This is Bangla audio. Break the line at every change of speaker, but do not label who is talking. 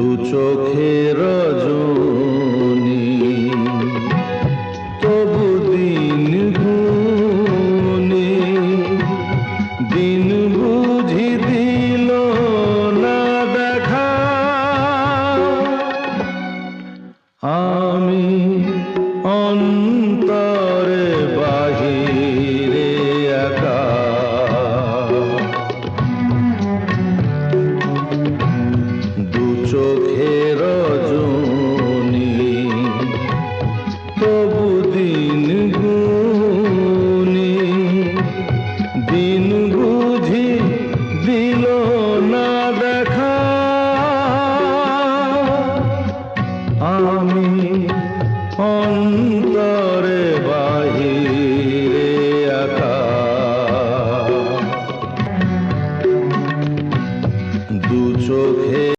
দু চোখের রজনী। তবু দিন গুনে দিন বুঝি দিল না দেখা। আমি অন্তরে চোখের রজনী, তবু দিন গুনি। দিন বুঝি দিল না দেখা। আমি অন্তরে বাহিরে আকা দু চোখে